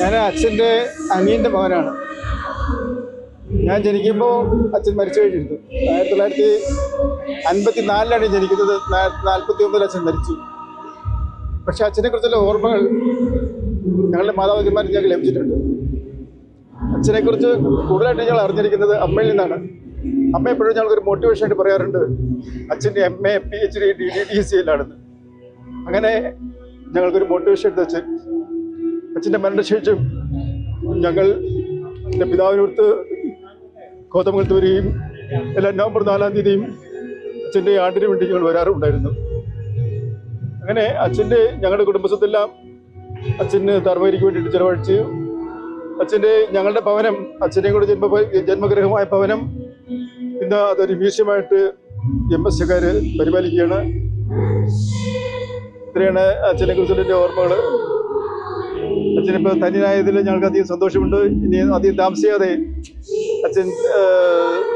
ഞാൻ അച്ഛന്റെ അനിയന്റെ മകനാണ്. ഞാൻ ജനിക്കുമ്പോൾ അച്ഛൻ മരിച്ചു കഴിഞ്ഞിരുന്നു ആയിരത്തി തൊള്ളായിരത്തി അൻപത്തി നാലിലാണ് ജനിക്കുന്നത്. നാൽപ്പത്തി ഒമ്പതിൽ അച്ഛൻ മരിച്ചു. പക്ഷെ അച്ഛനെക്കുറിച്ചുള്ള ഓർമ്മകൾ ഞങ്ങളുടെ മാതാപിതാക്കന്മാർ ഞങ്ങൾക്ക് ലഭിച്ചിട്ടുണ്ട്. അച്ഛനെക്കുറിച്ച് കൂടുതലായിട്ട് ഞങ്ങൾ അറിഞ്ഞിരിക്കുന്നത് അമ്മയിൽ നിന്നാണ്. അമ്മ എപ്പോഴും ഞങ്ങൾക്കൊരു മോട്ടിവേഷൻ ആയിട്ട് പറയാറുണ്ട് അച്ഛന്റെ M A P H D D D D C എല്ലാണെന്ന് അങ്ങനെ ഞങ്ങൾക്കൊരു മോട്ടിവേഷൻ എടുത്ത് അച്ഛൻ അച്ഛന്റെ മരണശേഷം ഞങ്ങൾ എന്റെ പിതാവിനടുത്ത് കോതമംഗലത്ത് വരികയും എല്ലാ നവംബർ നാലാം തീയതിയും അച്ഛന്റെ ആണ്ടിന് വേണ്ടി ഞങ്ങൾ വരാറുണ്ടായിരുന്നു. അങ്ങനെ അച്ഛന്റെ ഞങ്ങളുടെ കുടുംബസ്വത്തെല്ലാം അച്ഛന് തർമ്മേരിക്ക് വേണ്ടിയിട്ട് ചിലവഴിച്ച് അച്ഛന്റെ ഞങ്ങളുടെ ഭവനം അച്ഛന്റെയും കൂടെ ജന്മ ജന്മഗ്രഹമായ ഭവനം ഇന്ന് അതൊരു മ്യൂസിയമായിട്ട് എം എസ് സിക്കാർ പരിപാലിക്കുകയാണ്. ഇത്രയാണ് അച്ഛനെ കുറിച്ചുള്ള ഓർമ്മകൾ അച്ഛനിപ്പോൾ തനിയായതിൽ ഞങ്ങൾക്ക് അധികം സന്തോഷമുണ്ട്. ഇനി അധികം താമസിയാതെ അച്ഛൻ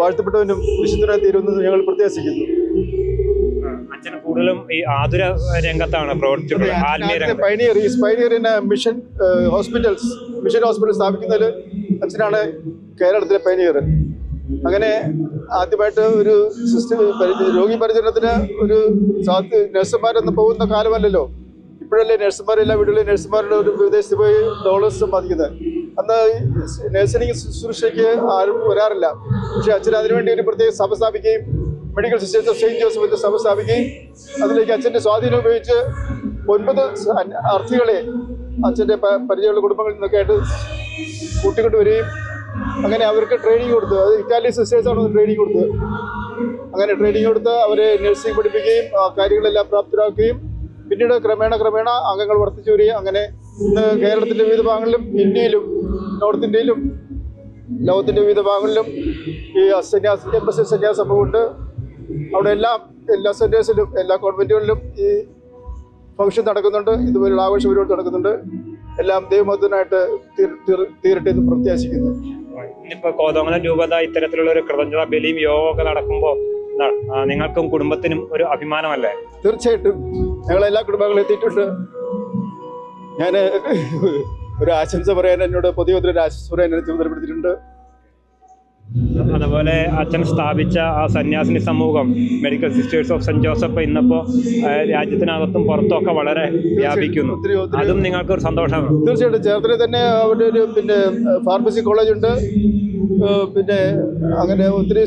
വാഴ്ത്തപ്പെട്ടവനും വിശുദ്ധനായി തീരുമെന്ന് ഞങ്ങൾ പ്രത്യാശിക്കുന്നു. അച്ഛൻ കൂടുതലും ഈ ആതുര രംഗത്താണ് രംഗത്ത്. പൈനിയർ ഈ pioneer in mission hospitals mission hospital സ്ഥാപിക്കുന്നതിൽ അച്ഛനാണ് കേരളത്തിലെ പൈനിയർ അങ്ങനെ ആദ്യമായിട്ട് ഒരു സിസ്റ്റം രോഗി പരിചരണത്തിന് ഒരു നഴ്സുമാരൊന്നും പോകുന്ന കാലമല്ലല്ലോ. ഇപ്പോഴല്ലേ നഴ്സുമാർ എല്ലാ വീടുകളിലും നഴ്സുമാരുടെ ഒരു വിദേശത്ത് പോയി ഡോളേഴ്സ് സമ്പാദിക്കുന്നത് അന്ന് നഴ്സിംഗ് ശുശ്രൂഷയ്ക്ക് ആരും വരാറില്ല. പക്ഷെ അച്ഛൻ അതിനുവേണ്ടി ഒരു പ്രത്യേക സഭ സ്ഥാപിക്കുകയും മെഡിക്കൽ സിസ്റ്റേഴ്സ് ഓഫ് സെയിന്റ് ജോസഫിന്റെ സഭ സ്ഥാപിക്കുകയും അതിലേക്ക് അച്ഛന്റെ സ്വാധീനം ഉപയോഗിച്ച് ഒൻപത് അർത്ഥികളെ അച്ഛന്റെ പരിചയമുള്ള കുടുംബങ്ങളിൽ നിന്നൊക്കെ ആയിട്ട് കൂട്ടിക്കൊണ്ടുവരികയും അങ്ങനെ അവർക്ക് ട്രെയിനിങ് കൊടുത്ത് അത് ഇറ്റാലിയൻ സിസ്റ്റേഴ്സാണ് ട്രെയിനിങ് കൊടുത്തത് അങ്ങനെ ട്രെയിനിങ് കൊടുത്ത് അവരെ നഴ്സിംഗ് പഠിപ്പിക്കുകയും കാര്യങ്ങളെല്ലാം പ്രാപ്തരാക്കുകയും പിന്നീട് ക്രമേണ ക്രമേണ അംഗങ്ങൾ വർദ്ധിച്ചു വരികയും അങ്ങനെ ഇന്ന് കേരളത്തിന്റെ വിവിധ ഭാഗങ്ങളിലും ഇന്ത്യയിലും നോർത്ത് ഇന്ത്യയിലും ലോകത്തിന്റെ വിവിധ ഭാഗങ്ങളിലും ഈ സന്യാസ എംബസി സന്യാസ സംഭവമുണ്ട് അവിടെ എല്ലാം എല്ലാ സെന്റേഴ്സിലും എല്ലാ കോൺവെന്റുകളിലും ഈ ഫംഗ്ഷൻ നടക്കുന്നുണ്ട്. ഇതുപോലുള്ള ആഘോഷ പരിപാടി നടക്കുന്നുണ്ട്. എല്ലാം ദൈവമതത്തിനായിട്ട് തീരട്ടെ എന്ന് പ്രത്യാശിക്കുന്നു. ഇന്നിപ്പോ കോതമംഗലം രൂപത ഇത്തരത്തിലുള്ള ഒരു കൃതജ്ഞത ബലിയും യോഗമൊക്കെ ഒക്കെ നടക്കുമ്പോൾ എന്താണ്, നിങ്ങൾക്കും കുടുംബത്തിനും ഒരു അഭിമാനമല്ലേ? തീർച്ചയായിട്ടും. ഞങ്ങൾ എല്ലാ കുടുംബങ്ങളും എത്തിയിട്ടുണ്ട്. ഞാൻ ഒരു ആശംസ പറയാൻ എന്നോട് പൊതുവെ ഒരു ആശംസ പറയാൻ എന്നെ ചുമതലപ്പെടുത്തിയിട്ടുണ്ട് അതുപോലെ അച്ഛൻ സ്ഥാപിച്ച ആ സന്യാസിനി സമൂഹം medical sisters of saint Joseph ഇന്നിപ്പോ രാജ്യത്തിനകത്തും പുറത്തും ഒക്കെ വളരെ വ്യാപിക്കുന്നു. അതും നിങ്ങൾക്ക് ഒരു സന്തോഷമാണ്. തീർച്ചയായിട്ടും ചേർത്തലയിൽ തന്നെ അവിടെ ഒരു പിന്നെ ഫാർമസി കോളേജ് ഉണ്ട്. പിന്നെ അങ്ങനെ ഒത്തിരി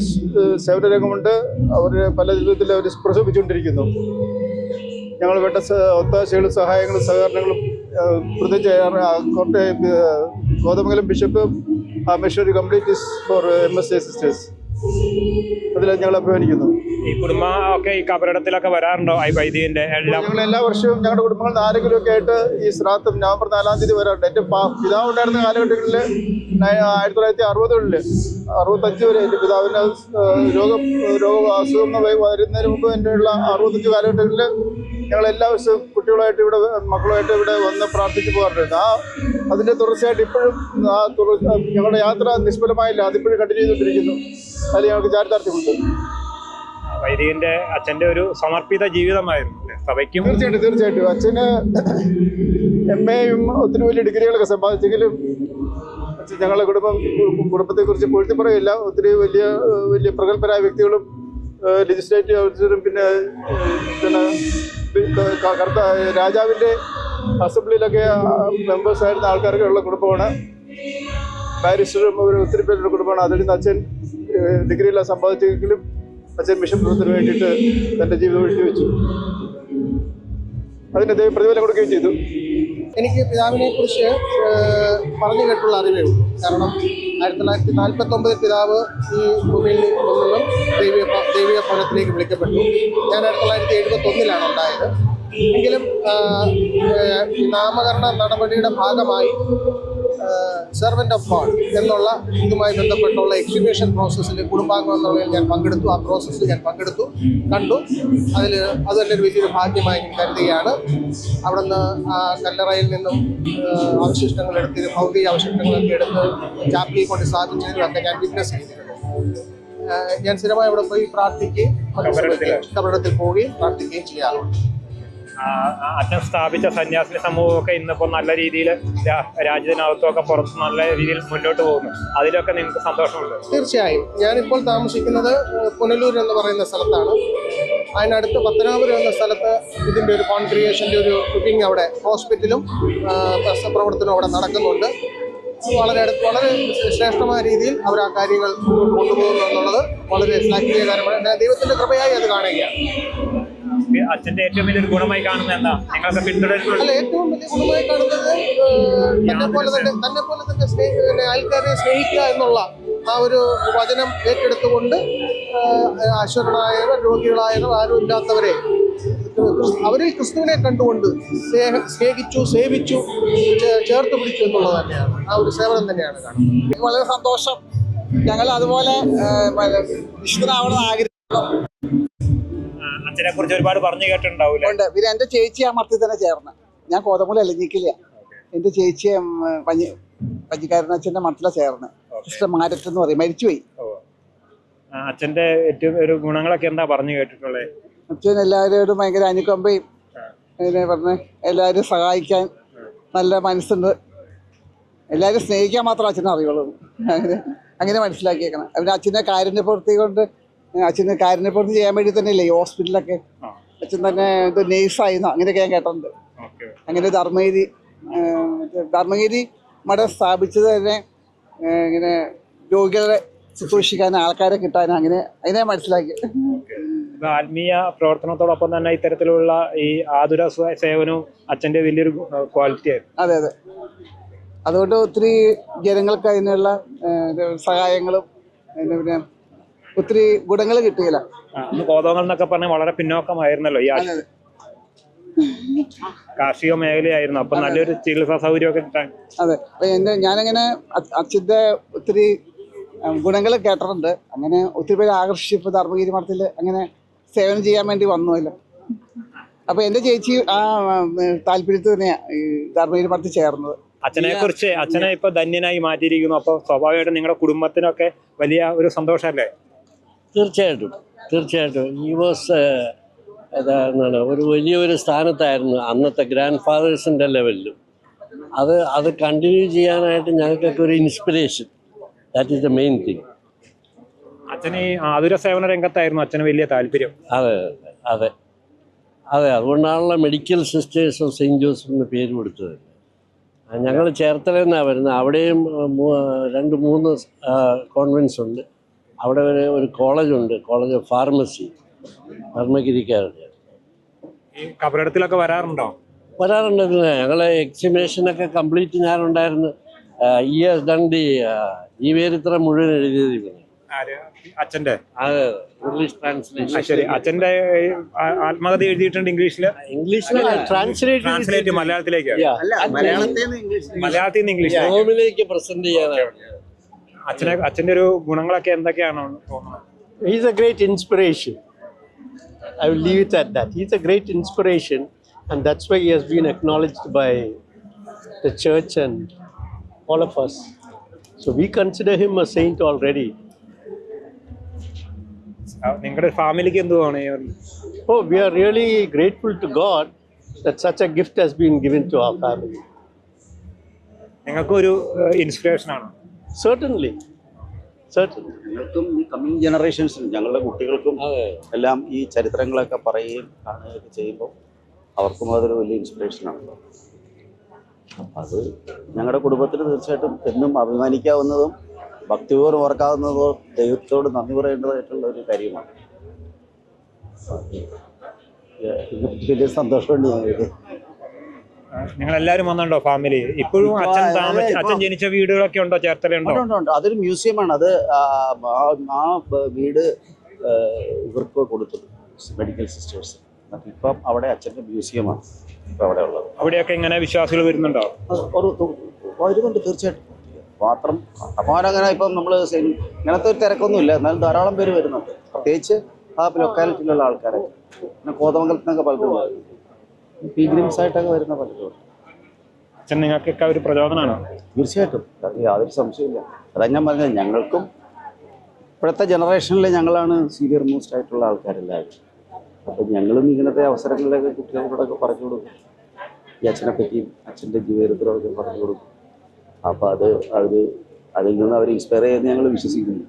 സേവന രംഗമുണ്ട് അവർ പല ജീവിതത്തിൽ അവർ പ്രസവിച്ചുകൊണ്ടിരിക്കുന്നു ഞങ്ങൾ വേണ്ട ഒത്താശകളും സഹായങ്ങളും സഹകരണങ്ങളും പ്രത്യേകിച്ച് കോട്ടയം ഏഹ് കോതമംഗലം ബിഷപ്പ് ആ missionary complete for M S A sisters. അതിൽ ഞങ്ങൾ അഭിമാനിക്കുന്നു. ഈ കുടുംബ ഒക്കെ ഈ കബറിടത്തിലൊക്കെ വരാറുണ്ടോ? ഈ വൈദികന്റെ എല്ലാം? ഞങ്ങൾ എല്ലാ വർഷവും ഞങ്ങളുടെ കുടുംബങ്ങൾ നിന്ന് ആരെങ്കിലും ഒക്കെ ആയിട്ട് ഈ ശ്രാദ്ധം നവംബർ നാലാം തീയതി വരാറുണ്ട്. എന്റെ പിതാവ് ഉണ്ടായിരുന്ന കാലഘട്ടങ്ങളിൽ ആയിരത്തി തൊള്ളായിരത്തി അറുപതുകളിൽ അറുപത്തഞ്ച് വരെ എന്റെ പിതാവിന് ഏഹ് രോഗം രോഗ അസുഖം വരുന്നതിന് മുമ്പ് എന്റെ ഉള്ള അറുപത്തഞ്ച് കാലഘട്ടങ്ങളിൽ ഞങ്ങൾ എല്ലാ ദിവസവും കുട്ടികളായിട്ട് ഇവിടെ മക്കളുമായിട്ട് ഇവിടെ വന്ന് പ്രാർത്ഥിച്ചു പോകാറുണ്ട്. ആ അതിന്റെ തുടർച്ചയായിട്ട് ഇപ്പോഴും ആ തുടർ ഞങ്ങളുടെ യാത്ര നിഷ്ഫലമായില്ല. അതിപ്പോഴും കണ്ടിന്യൂ ചെയ്തുകൊണ്ടിരിക്കുന്നു. അതിൽ ഞങ്ങൾക്ക് ചാരിതാർത്ഥ്യമുണ്ട്. വൈദികന്റെ അച്ഛന്റെ ഒരു സമർപ്പിത ജീവിതമായിരുന്നു? സഭയ്ക്കും തീർച്ചയായിട്ടും തീർച്ചയായിട്ടും. അച്ഛന് എം എയും ഒത്തിരി വലിയ ഡിഗ്രികളൊക്കെ സമ്പാദിച്ചെങ്കിലും അച്ഛൻ ഞങ്ങളുടെ കുടുംബം കുടുംബത്തെക്കുറിച്ച് പൊഴുത്തി പറയില്ല ഒത്തിരി വലിയ വലിയ പ്രഗത്ഭരായ വ്യക്തികളും ലെജിസ്ലേറ്റീവ് ഓഫീസറും പിന്നെ കർത്ത രാജാവിന്റെ അസംബ്ലിയിലൊക്കെ മെമ്പേഴ്സ് ആയിരുന്ന ആൾക്കാരൊക്കെ ഉള്ള കുടുംബമാണ്. ബാരിസ്റ്ററും ഒരു ഒത്തിരി പേരുടെ കുടുംബമാണ്. അതിൽ നിന്ന് അച്ഛൻ ഡിഗ്രിയെല്ലാം സമ്പാദിച്ചെങ്കിലും അച്ഛൻ മിഷൻ പ്രവർത്തനത്തിന് വേണ്ടിയിട്ട് തന്റെ ജീവിതം ഒഴിച്ചു വെച്ചു അതിന് ദൈവം പ്രതിഫലം കൊടുക്കുകയും ചെയ്തു. എനിക്ക് പിതാവിനെ കുറിച്ച് പറഞ്ഞു കേട്ടുള്ള അറിവേ ഉള്ളൂ. കാരണം ആയിരത്തി തൊള്ളായിരത്തി നാൽപ്പത്തി ഒമ്പതിൽ പിതാവ് ഈ ഭൂമിയിൽ നിന്നും ദൈവീയ ദൈവീയ ഭവനത്തിലേക്ക് വിളിക്കപ്പെട്ടു. ഞാൻ ആയിരത്തി തൊള്ളായിരത്തി എഴുപത്തി ഒന്നിലാണ് ഉണ്ടായത് എങ്കിലും നാമകരണ നടപടിയുടെ ഭാഗമായി സെർവന്റ് ഓഫ് ഗോഡ് എന്നുള്ള ഇതുമായി ബന്ധപ്പെട്ടുള്ള എക്സിബിഷൻ പ്രോസസ്സിൽ കുടുംബാംഗം എന്നുള്ളതിൽ ഞാൻ പങ്കെടുത്തു. ആ പ്രോസസ്സിൽ ഞാൻ പങ്കെടുത്തു കണ്ടു. അതിൽ അത് തന്നെ ഒരു വലിയൊരു ഭാഗ്യമായി ഞാൻ കരുതുകയാണ്. അവിടുന്ന് ആ കല്ലറയിൽ നിന്നും അവശിഷ്ടങ്ങൾ എടുത്ത് ഭൗതിക അവശിഷ്ടങ്ങളൊക്കെ എടുത്ത് ചാപ്പിളിൽ കൊണ്ട് സ്ഥാപിച്ചതിലൊക്കെ ഞാൻ വിറ്റ്നസ് ചെയ്തിരുന്നു. ഞാൻ സ്ഥിരമായി അവിടെ പോയി പ്രാർത്ഥിക്കുകയും? കബറിടത്തിൽ പോവുകയും പ്രാർത്ഥിക്കുകയും ചെയ്യാറുണ്ട്. അച്ഛൻ സ്ഥാപിച്ച സന്യാസിനി സമൂഹമൊക്കെ ഇന്നിപ്പോൾ നല്ല രീതിയിൽ രാജ്യത്തിനകത്തുമൊക്കെ പുറത്ത് നല്ല രീതിയിൽ മുന്നോട്ട് പോകുന്നു. അതിലൊക്കെ നിങ്ങൾക്ക് സന്തോഷമുണ്ട്? തീർച്ചയായും. ഞാനിപ്പോൾ താമസിക്കുന്നത് പുനലൂർ എന്ന് പറയുന്ന സ്ഥലത്താണ്. അതിനടുത്ത് പത്തനാപുരം എന്ന സ്ഥലത്ത് ഇതിന്റെ ഒരു കോൺക്രിയേഷന്റെ ഒരു കുക്കിംഗ് അവിടെ ഹോസ്പിറ്റലും പ്രവർത്തനവും അവിടെ നടക്കുന്നുണ്ട്. വളരെ അടുത്ത് വളരെ ശ്രേഷ്ഠമായ രീതിയിൽ അവർ ആ കാര്യങ്ങൾ മുന്നോട്ട് കൊണ്ടുപോകുന്നു എന്നുള്ളത് വളരെ ഞാൻ ദൈവത്തിന്റെ കൃപയായി അത് കാണുകയാണ്. അച്ഛന്റെ ഏറ്റവും വലിയൊരു ഗുണമായി കാണുന്നത് എന്താ? നിങ്ങളൊക്കെ പിന്തുടരുന്നുണ്ട് അല്ല ഏറ്റവും വലിയ ഗുണമായി കാണുന്നത് തന്നെ പോലെ തന്നെ തന്നെ പോലെ തന്നെ എന്നുള്ള ആ ഒരു വചനം ഏറ്റെടുത്തുകൊണ്ട് അശ്വരനായവർ രോഗികളായവർ ആരും ഇല്ലാത്തവരെ അവരിൽ ക്രിസ്തുവിനെ കണ്ടുകൊണ്ട് സ്നേഹ സ്നേഹിച്ചു സേവിച്ചു ചേർത്ത് പിടിച്ചു എന്നുള്ളത് തന്നെയാണ്. ആ ഒരു സേവനം തന്നെയാണ് കാണുന്നത്. വളരെ സന്തോഷം. ഞങ്ങൾ അതുപോലെ വിശുദ്ധനാവണമെന്ന് ആഗ്രഹിക്കുന്നു. അച്ഛനെ കുറിച്ച് ഒരുപാട് പറഞ്ഞു കേട്ടിട്ടുണ്ടാവില്ല? ഉണ്ട്. പിന്നെ എന്റെ ചേച്ചി ആ മർത്തി തന്നെ ചേർന്ന്. ഞാൻ കോതമൂല അലഞ്ഞിക്കില്ല എന്റെ ചേച്ചി പഞ്ഞി പഞ്ഞിക്കാരനച്ഛന്റെ മട്ടില ചേർന്ന്. സിസ്റ്റർ മാരറ്റ് എന്ന് പറയും. മരിച്ചുപോയി. അച്ഛന്റെ ഏറ്റവും ഒരു ഗുണങ്ങളൊക്കെ എന്താ പറഞ്ഞു കേട്ടിട്ടുള്ളത് അച്ഛൻ എല്ലാവരോടും ഭയങ്കര അനുകമ്പയും പിന്നെ പറഞ്ഞ് എല്ലാവരും സഹായിക്കാൻ നല്ല മനസ്സുണ്ട്. എല്ലാവരും സ്നേഹിക്കാൻ മാത്രം അച്ഛനെ അറിയുള്ളൂ. അങ്ങനെ മനസ്സിലാക്കിയേക്കണം. പിന്നെ അച്ഛന്റെ കാരുണ്യപ്രവൃത്തി കൊണ്ട് അച്ഛന് കാരുണ്യപ്രവൃത്തി ചെയ്യാൻ വേണ്ടി തന്നെയല്ലേ ഈ ഹോസ്പിറ്റലൊക്കെ അച്ഛൻ തന്നെ ഇത് നേഴ്സായിരുന്നു. അങ്ങനെയൊക്കെ ഞാൻ കേട്ടിട്ടുണ്ട്. അങ്ങനെ ധർമ്മഗിരി ധർമ്മഗിരി മഠം സ്ഥാപിച്ചത് തന്നെ ഇങ്ങനെ രോഗികളെ ശുശ്രൂഷിക്കാൻ ആൾക്കാരെ കിട്ടാൻ അങ്ങനെ അതിനെ മനസ്സിലാക്കി. ആത്മീയ പ്രവർത്തനത്തോടൊപ്പം തന്നെ ഇത്തരത്തിലുള്ള ഈ ആതുര സേവനവും അച്ഛന്റെ വലിയൊരു ക്വാളിറ്റി ആയിരുന്നു. അതെ അതെ. അതുകൊണ്ട് ഒത്തിരി ജനങ്ങൾക്ക് അതിനുള്ള സഹായങ്ങളും പിന്നെ ഒത്തിരി ഗുണങ്ങൾ കിട്ടിയില്ല. അന്ന് എന്നൊക്കെ പറഞ്ഞാൽ വളരെ പിന്നോക്കമായിരുന്നല്ലോ ഈ ആശു- കാർഷിക മേഖലയായിരുന്നു. അപ്പൊ നല്ലൊരു ചികിത്സാ സൗകര്യമൊക്കെ കിട്ടാൻ. അതെ. അപ്പൊ എന്റെ ഞാനങ്ങനെ അ- അച്ഛന്റെ ഒത്തിരി ഗുണങ്ങൾ കേട്ടിട്ടുണ്ട്. അങ്ങനെ ഒത്തിരി പേര് ആകർഷിച്ചു ധർമ്മഗിരി മഠത്തിൽ അങ്ങനെ സേവനം ചെയ്യാൻ വേണ്ടി വന്നുമല്ലോ അപ്പൊ എന്റെ ചേച്ചി ആ താല്പര്യത്തിൽ തന്നെയാണ് ഈ ധർമ്മഗിരി മഠത്തിൽ ചേർന്നത്. അച്ഛനെ കുറിച്ച് അച്ഛനെ ഇപ്പൊ ധന്യനായി മാറ്റിയിരിക്കുന്നു. അപ്പൊ സ്വാഭാവികമായിട്ടും നിങ്ങളുടെ കുടുംബത്തിനൊക്കെ വലിയ ഒരു സന്തോഷമല്ലേ? തീർച്ചയായിട്ടും തീർച്ചയായിട്ടും. ഈ വാസ് എന്താണ് ഒരു വലിയൊരു സ്ഥാനത്തായിരുന്നു അന്നത്തെ ഗ്രാൻഡ് ഫാദേഴ്സിന്റെ ലെവലിലും. അത് അത് കണ്ടിന്യൂ ചെയ്യാനായിട്ട് ഞങ്ങൾക്കൊക്കെ ഒരു inspiration that is the main thing അച്ഛന് ഈ ആതുര സേവന രംഗത്തായിരുന്നു അച്ഛന് വലിയ താല്പര്യം. അതെ അതെ. അതെ അതുകൊണ്ടാണല്ലോ medical sisters of saint Joseph എന്ന് പേര് കൊടുത്തത്. ഞങ്ങൾ ചേർത്തലയിൽ നിന്നാണ് വരുന്നത്. അവിടെയും രണ്ട് മൂന്ന് കോൺവെൻസ് ഉണ്ട്. അവിടെ ഒരു ഒരു കോളേജുണ്ട് കോളേജ് ഓഫ് ഫാർമസി ധർമ്മഗിരിക്കാരുടെ ഈ കബറിടത്തിലൊക്കെ വരാറുണ്ടോ? വരാറുണ്ട്. പിന്നെ ഞങ്ങളെ എക്സിബിഷനൊക്കെ കംപ്ലീറ്റ് ഞാനുണ്ടായിരുന്നു. ഈ എസ് ദണ്ഡി ജീവചരിത്രം മുഴുവൻ എഴുതിയത് ആര്? അച്ഛന്റെ അത് ഇംഗ്ലീഷ് ട്രാൻസ്ലേഷൻ ശരി. അച്ഛന്റെ ആത്മകഥ എഴുതിയിട്ടുണ്ട് ഇംഗ്ലീഷിൽ ഇംഗ്ലീഷിൽ ട്രാൻസ്ലേറ്റ് ട്രാൻസ്ലേറ്റ് മലയാളത്തിലേക്ക്? മലയാളത്തിൽ നിന്ന് ഇംഗ്ലീഷ്. മലയാളത്തിൽ നിന്ന് ഇംഗ്ലീഷ് പ്രസന്റ് ചെയ്യാനാണ്. അച്ഛനെ അച്ഛന്റെ ഒരു ഗുണങ്ങളൊക്കെ എന്തൊക്കെയാണോ തോന്നുന്നത് He's a great inspiration. I will leave it at that. He's a great inspiration, and that's why he has been acknowledged by the church and all of us. So we consider him a saint already. ആ, നിങ്ങളുടെ ഫാമിലിക്ക് എന്ത് തോന്നി Oh, we are really grateful to God that such a gift has been given to our family. നിങ്ങൾക്കും ഒരു inspiration ആണ് Certainly. Certainly. ഞങ്ങൾക്കും ഈ കമ്മിങ് ജനറേഷൻസിനും ഞങ്ങളുടെ കുട്ടികൾക്കും എല്ലാം ഈ ചരിത്രങ്ങളൊക്കെ പറയുകയും കാണുകയൊക്കെ ചെയ്യുമ്പോൾ അവർക്കും അതൊരു വലിയ ഇൻസ്പിറേഷനാണല്ലോ അത് ഞങ്ങളുടെ കുടുംബത്തിന് തീർച്ചയായിട്ടും എന്നും അഭിമാനിക്കാവുന്നതും ഭക്തിപൂർവം ഓർക്കാവുന്നതും ദൈവത്തോട് നന്ദി പറയേണ്ടതായിട്ടുള്ള ഒരു കാര്യമാണ് വലിയ സന്തോഷമുണ്ട് ഞങ്ങൾക്ക് നിങ്ങൾ എല്ലാരും വന്നുണ്ടോ ഫാമിലി? ഇപ്പോഴും അച്ഛൻ താമസിച്ച അച്ഛൻ ജനിച്ച വീടുകളൊക്കെ ഉണ്ടോ? ചേർത്തലുണ്ടോ ഉണ്ട്, മ്യൂസിയം ആണ് അതൊരു മ്യൂസിയമാണ് അത് ആ, വീട് ഇവർക്ക് കൊടുത്തു മെഡിക്കൽ സിസ്റ്റേഴ്സ് ഇപ്പം അവിടെ അച്ഛന്റെ മ്യൂസിയമാണ് ഇപ്പം അവിടെ ഉള്ളത്. അവിടെയൊക്കെ ഇങ്ങനെ വിശ്വാസികൾ വരുന്നുണ്ടോ? വരുന്നുണ്ട് തീർച്ചയായിട്ടും. മാത്രം കണ്ടമാനം അങ്ങനെ ഇപ്പം നമ്മൾ ഇങ്ങനത്തെ ഒരു തിരക്കൊന്നുമില്ല. എന്നാലും ധാരാളം പേര് വരുന്നുണ്ട്. പ്രത്യേകിച്ച് ആ ലൊക്കാലിറ്റിയിലുള്ള ആൾക്കാരൊക്കെ. പിന്നെ കോതമംഗലത്തിനൊക്കെ പലപ്പോഴും പലരും പീഗ്രിംസ് ആയിട്ടൊക്കെ വരുന്ന പലരും അച്ഛൻ നിങ്ങൾക്കൊക്കെ ഒരു പ്രചോദനമാണ്? തീർച്ചയായിട്ടും. യാതൊരു സംശയമില്ല അതാ ഞാൻ പറഞ്ഞത് ഞങ്ങൾക്കും ഇപ്പോഴത്തെ ജനറേഷനിൽ ഞങ്ങളാണ് സീനിയർ മോസ്റ്റ് ആയിട്ടുള്ള ആൾക്കാരെല്ലാവരും. അപ്പം ഞങ്ങളും ഇങ്ങനത്തെ അവസരങ്ങളിലൊക്കെ കുട്ടികളോടൊക്കെ പറഞ്ഞു കൊടുക്കും. ഈ അച്ഛനെ പറ്റിയും അച്ഛന്റെ ജീവിതത്തിലൊക്കെ പറഞ്ഞു കൊടുക്കും. അപ്പോൾ അത് അവർ അതിൽ നിന്ന് അവർ ഇൻസ്പയർ ചെയ്യുന്ന ഞങ്ങൾ വിശ്വസിക്കുന്നു.